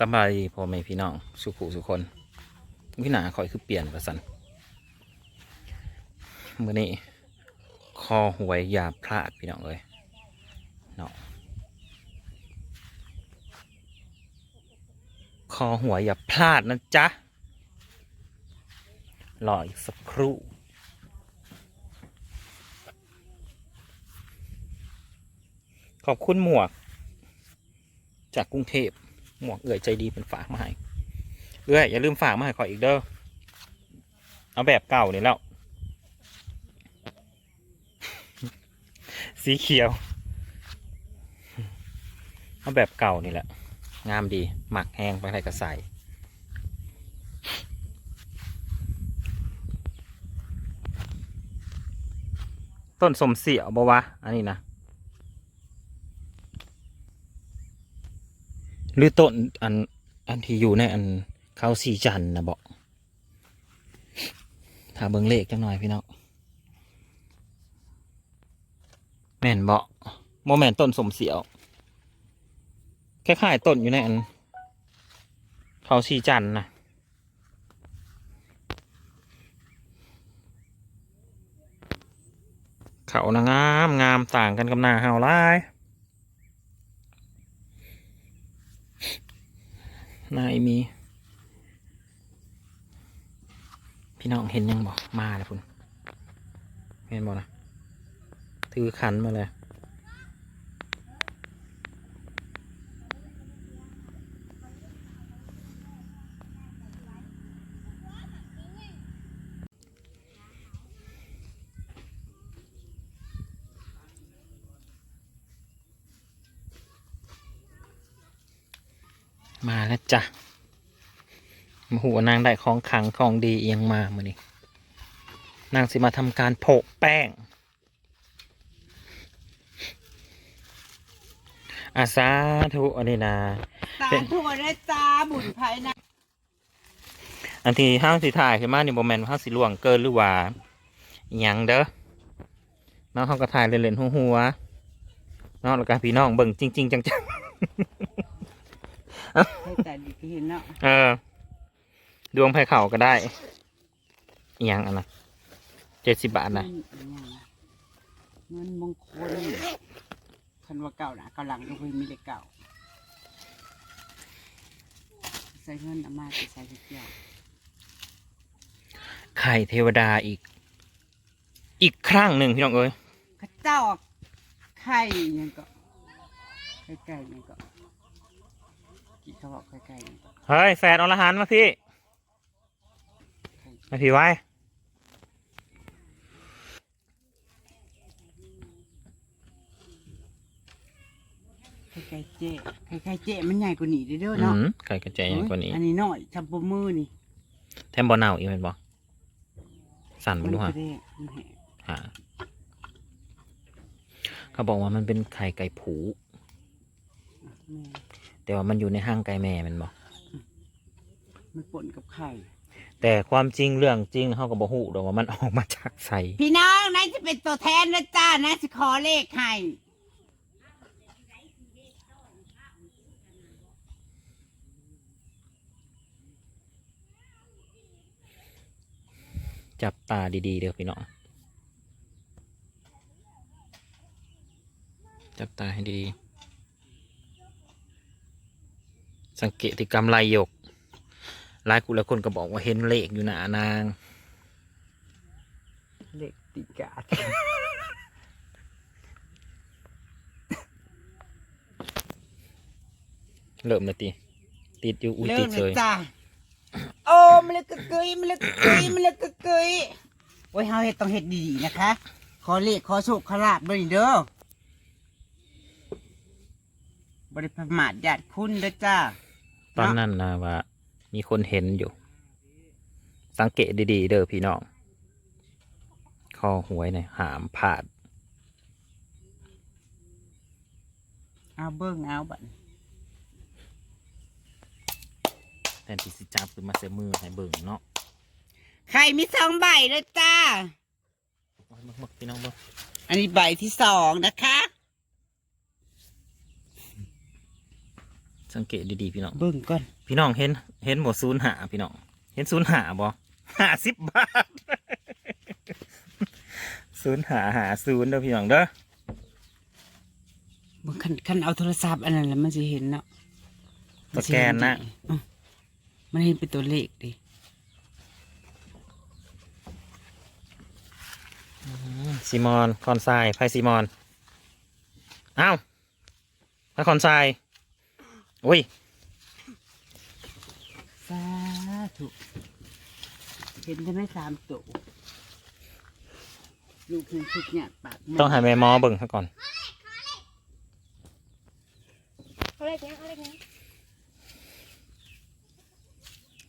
สบายดีพ่อแม่พี่น้อง สุขุสุคนพี่หนาคอยคือเปลี่ยนประสันเมื่อนี้คอหวยอย่าพลาดพี่น้องเลยเนาะคอหวยอย่าพลาดนะจ๊ะรออีกสักครู่ขอบคุณหมวก จากกรุงเทพ หมวกเอื่อยใจดีเป็นฝากมาให้เอื่อยอย่าลืมฝากมาให้ขอยอีกเด้อเอาแบบเก่านี่แล้ว สีเขียว เอาแบบเก่านี่แหละ งามดีหมักแห้งไปอะไรก็ใส่ต้นสมเสียวบวะ อันนี้นะ หรือต้นอันอันที่อยู่ในอันเขาสีจันทร์นะบอกถ้าเบิ่งเลขจังหน่อยพี่น้องแม่นบอกโมแมนต้นสมเสียวคล้ายๆต้นอยู่ในอันเขาสีจันทร์นะเขานะงามงามต่างกันกับหน้าเฮาหลาย นายมี พี่น้องเห็นยังบอกมาเลยพุ่นเห็นบอกนะถือขันมาเลย มาแล้วจ้ะมาหัวนางได้ของขังของดีเอียงมามือนี้นางสิมาทำการโปะแป้ง อาสาธุอันนี้นะตาทั่วได้จ้าบุญภายในอันที่ห้างสิถ่ายขึ้นมานี่โมเมนต์ห้างสิล่วงเกินหรือว่าอหยังเด้อน้องเขาก็ถ่ายเล่นๆหัวๆน้องแล้วก็พี่น้องเบิ่งจริง ๆ จังให้ แต่ดีก็เห็นเนาะๆเออ ดวงไผ่เข่าก็ได้อหยังอันนะเจ็ดสิบบาทนะเงินมงคลคันว่าเก่านะเก่าหลังก็เคยมีแต่เก่า ใส่เงินอามาจะใส่เกี่ยวไข่เทวดาอีก อีกครั้งหนึ่งพี่น้องเอ้ยข้าเจ้าไข่ยังก็ไข่ไก่ยังก็ กี่เขาบอกไข่ไก่ยังก็เฮ้ยแฟนอรหันต์มาพี่ไข่มาพี่ไว้ไข่ไก่เจ๊ไข่ไก่เจ๊มันใหญ่กว่านี้เด้ออืเนาะมไข่กระจายอย่างกว่านี้ อันนี้น้อยทำปมือนี่แทมบอลเน่าอีกเป็นบอสั่นมัมันนดูฮะก็ได้มันแหกหาเขาบอกว่ามันเป็นไข่ไก่ผู แม่ แต่ว่ามันอยู่ในห้างไก่แม่แมันบอกมันปนกับไข่แต่ความจริงเรื่องจริงเขาก็บอกหูดอกว่ามันออกมาจากใส่พี่น้องนายจะเป็นตัวแทนนะจ้านายจะขอเลขให้จับตาดีๆเด้อพี่น้องจับตาให้ดี สังเกตที่กำไรหยกหลายกูหลายคนก็บอกว่าเห็นเลขอยู่หนานางเลขติกาดเริ่มเลยตีติดอยู่อุ้ยเริ่ติมดเลเลยยจ้าโอ้มันเลยกะเกยมันเลยกะเกยมันเลยกะเกยโอ้ยเฮาเฮ็ดต้องเฮ็ดดีๆนะคะ ขอเลขขอโชคขอลาบด้วยเด้อบริประมาทญาติคุณเด้อจ้า ตอนนั้นนะว่า มีคนเห็นอยู่ สังเกตดีๆ เด้อพี่น้องคอหวยเนี่ยหามผาด เอาเบิ่งเอาบัดแทนที่สิจับคือมาเสมือให้เบิ่งเนาะไข่มีสองใบเด้อจ้ามึกๆพี่น้องเบิ่งอันนี้ใบที่สองนะคะ สังเกตดีๆพี่น้อง เบิ่งก่อนพี่น้องเห็น เห็นบ่ศูนย์หาพี่น้อง เห็นศูนย์หาบ่ห้าสิบบาทศูนย์หาหาศูนย์เด้อพี่น้องเด้อเบิ่งคันคันเอาโทรศัพท์อันนั้นแล้วมันสิเห็นเนาะสแกนนะอืมมันเห็นเป็นตัวเลขดิซีมอน คอนไซไพซีมอนอ้าวพระคอนไซ อุ้ยสาธุเห็นจะไม่สามตัวลูกเห็นทุกเนี่ยปากแม่ต้องหาแม่หมอเบิ่งซะก่อนเขาเรียกเนี้ยเขาเรียกเนี้ย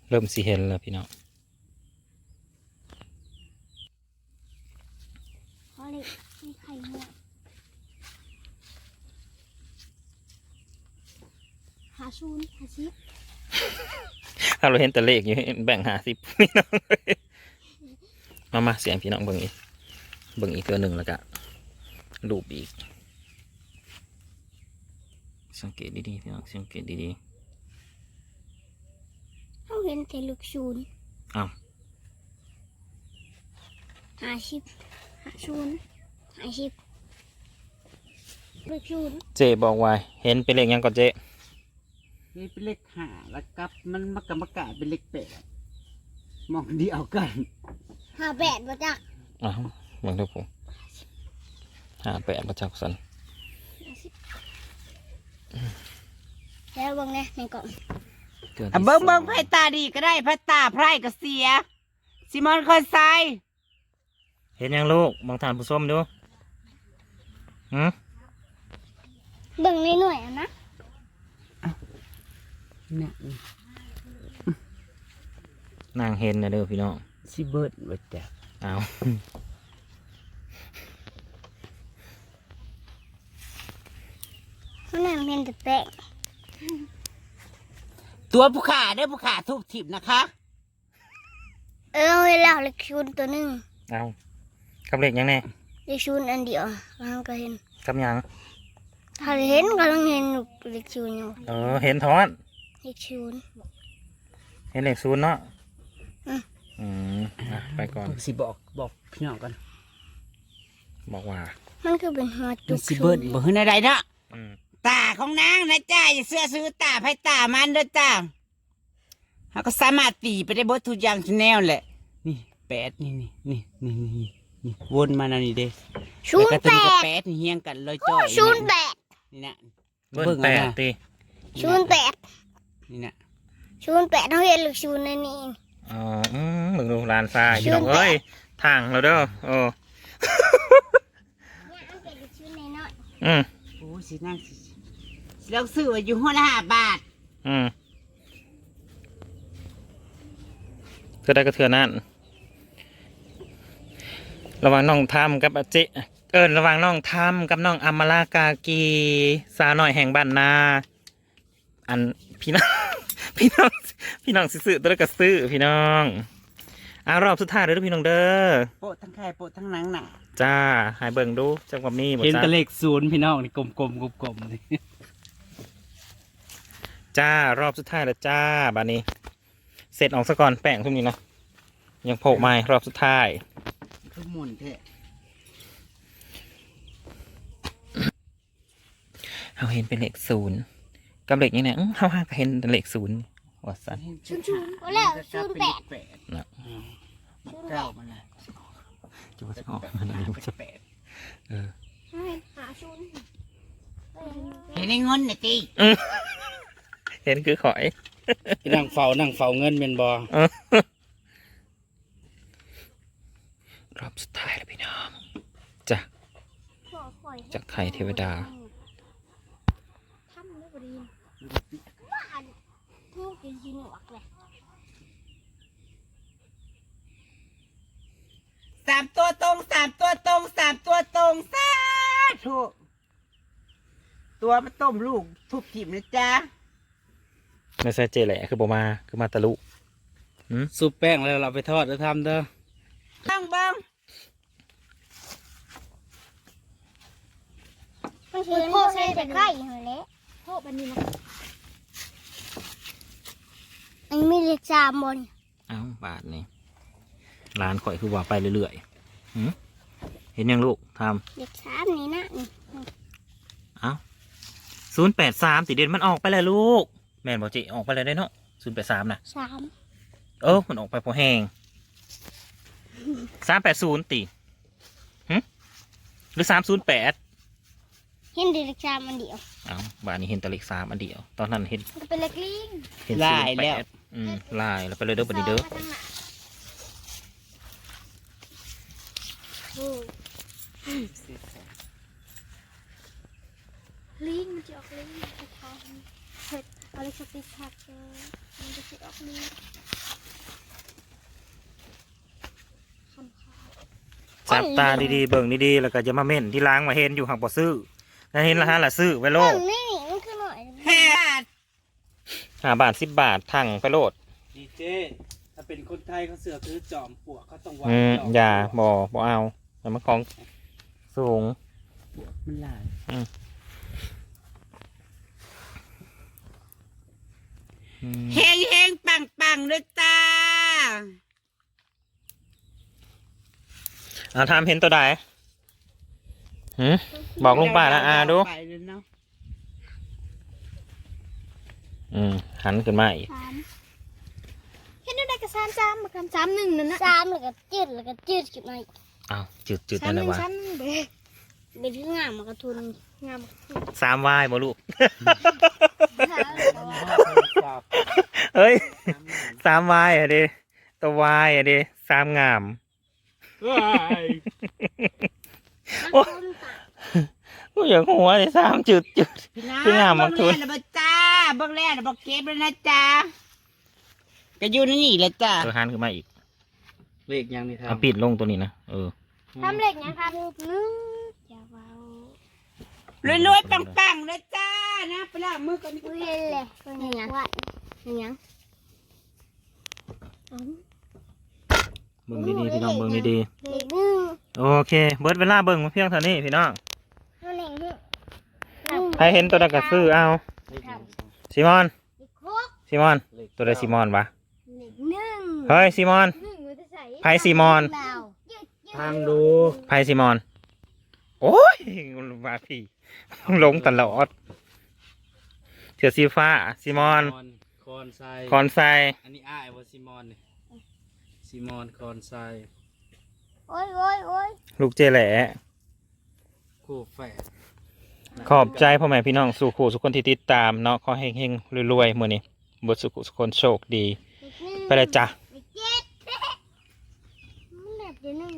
เริ่มสิเห็นแล้วพี่น้อง เขาเรียกมีไข่หมดหาชูนหาชิปถ้าเราเห็นแต่เลขอยู่แบ่งหาสิบพี่น้องเอ้ยมามาเสียงพี่น้องเบิ่งอีกเบิ่งอีกตัวหนึ่งแล้วก็รูปอีก สังเกตดีๆพี่น้องสังเกตดีเขาเห็นแต่ลูกชูนๆอ้าวหาชิปหาชูนหาชิปลูกชูนเจบอกว่าเห็นเป็นเลขหยังก่อนเจ นี่เป็นเลขห้าแล้วกับ มันมากรรมกลายเป็นเลขแปดมองเดียวกันหาแปดมาจากอ้าวเบิ่งเดูผมห้าแปดประจักษ์สันหาชิปแล้วเบางเนี่ยในกล่องเกินอะเบิ้งเบิ้งไพ่ตาดีก็ได้ไพ่ตาไพร่ก็เสียซิมอนคอนไซเห็นยังลูกบางทานผู้ส้มดูหืม เบิ่งในหน่วยอะนะ เนี่ยนางเห็นนะเด้อพี่น้องซิเบิร์ดว่าจ้ะอ้าวมันนั่นเป็นแต่แป้งตัวผู้ขาได้อผู้ขาทุกทิพนะคะ เออเวลาเล็กชูนตัวหนึ่งอ้าวกับเลขหยังแน่เล็กชูนอันเดียวเราก็เห็นกับหยังถ้าเห็นก็ต้องเห็นเล็กชูนอยู่เออเห็นทอน เล็กชูนเห็นเลขศูนย์เนาะอืมอืมอะไปก่อนสิบอกบอกพี่น้องกันบอกว่า มันคือเป็นหัวจุมันกสิชูเบิร์ดนบ่เห็นอะไรเนาะอืมตาของนางนะจ้าอย่าเสื้อซื้อตาไพ่ตามันเด้อจ้าเขาก็สามารถตีไปได้เบดทุกอย่างทุกแนวแหละ นี่แปดนี่นี่นี่นี่นี่นี่วนมานั่นนี่เด้ชูนแล้วก็แปตัวนี้ก็ดแปดนี่เฮียงกันเลยจ้อยชูนแปดนี่นะเบิ้ลแปดตีชูนแปด นี่นะชูนแปดเขาเห็นเล็กชูนนั่นนี่อ๋ออืมมึงดูลานทรายพี่น้องศูนย์แปดเอ้ยทางเราเด้อโอ้เนี่ยมันเป็นเล็กชูนน้อยอืมโอ้ยสินั่งสิเราซื้อไว้อยู่หัวละห้าบาท อืมก็ได้ก็เถื่อนั่นระหว่างน้องทำกับอาเจเอิญระหว่างน้องทำกับน้องอมรากากี สาวหน่อยแห่งบ้านนา อันพี่น้อง พี่น้อง พี่น้องสิซื้อตัวละก็ซื้อพี่น้องอารอบสุดท้ายเลยเด้อพี่น้องเด้อโปะทั้งไข่โปะทั้งหนังหนาจ้าหายเบิ่งดูจังว่ามีบ่เห็นจ้าแต่เลขศูนย์พี่น้องนี่กลมๆกลมๆนี่จ้ารอบสุดท้ายแล้วจ้าบานนี้ เสร็จออกซะก่อนแป้งทุกนี้นะยังโผล่ไม่รอบสุดท้ายคือหมุนแท้เราเห็นเป็นเลขศูนย์ กับเลขยังไงอื้อเขาห้าก็เห็นเป็นเลขศูนย์ว่าสันๆชูนชูนก็แล้วชูนแปดนะชูนแปเก้าดมันเลยจะว่าจะออกมันอะไรวะแปดเออหาชูนเห็นในเงินน่ะตีเห็นคือขอยนั่งเฝ้านั่งเฝ้าเงินเป็นบอรอบสุดท้ายแล้วพี่น้องจ้ะจากไข่เทวดาทำไม่บดีว่าอันทูกกินกินหนวกเลยสามตัวตรงสามตัวตรงสามตัวตรงสาธุตัวมาต้มลูกทุบทิมนะจ๊ะไม่ใช่เจแหละคือโบมาคือมาตะลุซุปแป้งแล้วเราไปทอดแล้วทำเด้อบ้างบ้างมันคือพ่อใช้แต่ไข่เหรอเละ พ่อบันนี้นะอันนี้มีเลขสามบนเอ้าบาทนี่ร้านข่อยคือว่าไปเรื่อยๆหืมเห็นยังลูกทเลขสามนี่นะนี่ำเอ้าศูนย์แปดสามติเด่นมันออกไปแล้วลูก แม่นบอกจิออกไปเลยได้เนาะศูนย์แปดสามนะสามเออมันออกไปพอแห้งสามแปดศูนย์ตีหึหรือสามศูนย์แปด เห็นเลขสามอันเดียวเอ้าบานนี้เห็นแต่เลขสามอันเดียว ตอนนั้นเห็นมันก็เป็นเลขลิงเห็นลาศูนยย์แปแล้วดอืมลายแล้วไปเลยเด้อบันนี้เด้อสงมาทางหลังโอ้ลิงมันจะออกลิงมันจะทำเผ็ดเอาเลขสติกผักเออมันจะสิออกลิงคำคาจับตาดีๆเบิ่งดีๆแล้วก็จะมาเม่นที่ล้างมาเห็นอยู่ห่างบ่ซื้อถ้า เห็นละฮะละซื้อไว้โลดนี่มันคือหน่อยห้าบาทห้าบาทสิบบาททั้งไปโลดดีเจถ้าเป็นคนไทยเขาเสือถือจอมปลวกเขาต้องวางอืมจมอย่าปลวกบ่บ่เอาแล้วมันของสูง มันหลายอืมเฮงเฮงปังปังๆเลยจ้าเอาทำเห็นตัวใด หืมบอกลุงป้านะอาดู ไปเลยเนาะอืมหันขึ้นมาอีก สามเห็นได้กับสามสามมาคำสามหนึ่งนั่นนะสามแล้วก็จืดแล้วก็จืดขึ้นมาอีกอ้าวจุดจุดสามนั่นหเลนึ่ยงวะสามหนึ่งเบ้เป็นที่งามมากระทุนงามมากระทุนสามวายบ่ลูกสามแล้วก็ว่าจับเฮ้ยสามวายอะดิตัววายอะดิสามงามว้ายโอ้กู อยากหัวเลยสามจุดจุด พี่น้องคืองามมากทุทุนนนะจ้าเบิ่งแรกนะบอกเก็บแล้วนะจ้าก็อยู่ในนี่แหละจ้าเออหันขึ้นมาอีกเลขยังนี่ทำเอาปิดลงตัวนี้นะเออทำเหล็กยังครับหนึ่งอย่าเบารวยๆปังๆเลยจ้านะไปล้างมือก่อนอุ้ยเห็นเลยเป็นยังว่าเป็นยังอ๋อเบิ่งดีๆพี่น้องเบิ่งดีเหล็กหนึ่งๆโอเค เบิดเวลาเบิ่งมาเพียงเท่านี้พี่น้องเหล็กหนึ่ง ใครเห็นตัวใดก็ซื้อเอาเลขยังซิมอนเหล็กหกซิมอนเลขตัวใดซิมอนวะเหล็กหนึ่งเฮ้ยซิมอนหนึ่งมันจะใส่ไพ่ซีมอนเปล่าทางดูไพซิมอน โอ้ยมาพี่ลงตลอดเสือสีฟ้าซิมอน คอนไซคอนไซอันนี้อ้ายวะซิมอนนี่ซิมอนคอนไซโอ้ยโอ้ยโอ้ยลูกเจแหล่คู่แฝด ขอบใจพ่อแม่พี่น้องสุขุสุขคนที่ติดตามเนาะขอเฮงๆรวยๆมือนี้บทสุขุสุขคนโชคดี ไปเลยจ้ะ เจ็ดมันแบบเดี๋ยวนึ่ง